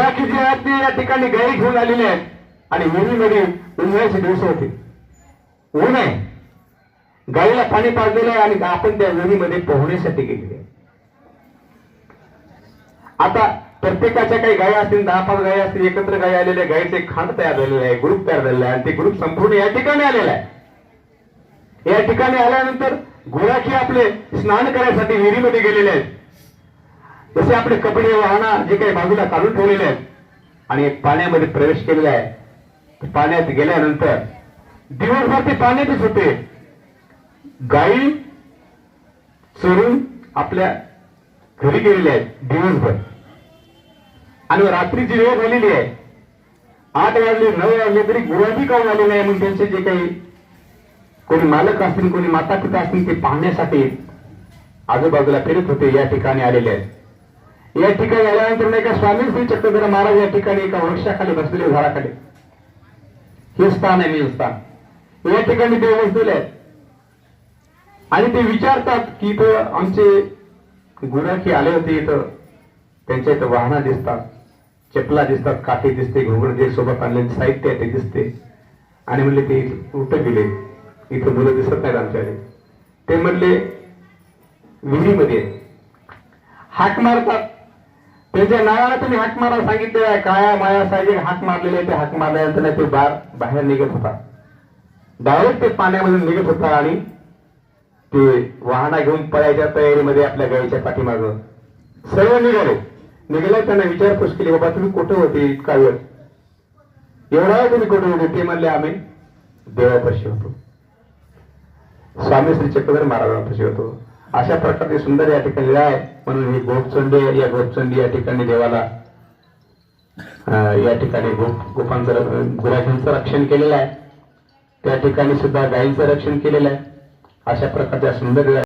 गुराखी जे आहेत ते या ठिकाणी गाई घेऊन आलेले आहेत. आणि विहिरीमध्ये उन्हाळ्याचे दिवस होते. ऊन आहे. गाईला पाणी पाजलेलं आहे आणि आपण त्या विहिरीमध्ये पोहण्यासाठी गेलेले आहे. आता प्रत्येकाच्या काही गाय असतील दहा पाच गायी असतील एकत्र गायी आलेल्या गायीचे खांड तयार झालेले आहे ग्रुप तयार झालेला आहे आणि ते ग्रुप संपूर्ण या ठिकाणी आलेला आहे. या ठिकाणी आल्यानंतर गुराखी आपले स्नान करण्यासाठी विहिरीमध्ये गेलेले आहेत. जसे आपले कपडे वाहना जे काही बाजूला काढून ठेवलेले आहेत आणि पाण्यामध्ये प्रवेश केलेला आहे पाण्यात गेल्यानंतर दिवसभर ते पाण्यातच होते. गायी चरून आपल्या घरी गेलेले आहेत दिवसभर. आणि रात्रीची वेळ झालेली आहे आठ वाजले नऊ वाजले तरी गुराखी काऊन आले आहे म्हणून त्यांचे जे काही कोणी मालक असतील कोणी माता पिता असतील ते पाहण्यासाठी आजूबाजूला फिरत होते या ठिकाणी आलेले आहेत. या ठिकाणी आल्यानंतर नाही का स्वामी श्री चक्रधर महाराज या ठिकाणी एका वृक्षाखाली बसलेले झाडाखाली. हे स्थान आहे मी स्थान. या ठिकाणी ते बसलेले आहेत. आणि ते विचारतात की इथं आमचे गुराखी आले होते इथं. त्यांच्या इथं वाहना दिसतात चपला दिसतात काठी दिसते घुंगड जे सोबत आणलेले साहित्य आहे ते दिसते. आणि म्हणले ते कुठं गेले. इथं मुलं दिसत नाहीत आमच्याकडे ते म्हणले विहिरीमध्ये आहेत. हाक मारतात. त्यांच्या नावाला तुम्ही हाक मारा सांगितले आहे काया माया साहेब हाक मारलेले ते हाक मारल्यानंतर नाही ते बार बाहेर निघत होता. डायरेक्ट ते पाण्यामधून निघत होता आणि ते वाहना घेऊन पळायच्या तयारीमध्ये आपल्या गायीच्या पाठीमाग. सर्व निघाले. निघाल्या त्यांना विचारपूस केली बाबा तुम्ही कुठं होते? इतका वेळ? एवढा तुम्ही कुठे होते? ते म्हणले आम्ही देवापाशी होतो. स्वामी श्री चक्रधर महाराजांपाशी होतो. अशा प्रकारचे सुंदर या ठिकाणी आहे. म्हणून ही गोपचंडी या गोपचंडी या ठिकाणी देवाला या ठिकाणी गोप गोपांचं गुराख्यांचं रक्षण केलेलं आहे. त्या ठिकाणी सुद्धा गायींचं रक्षण केलेलं आहे. अशा प्रकारच्या सुंदर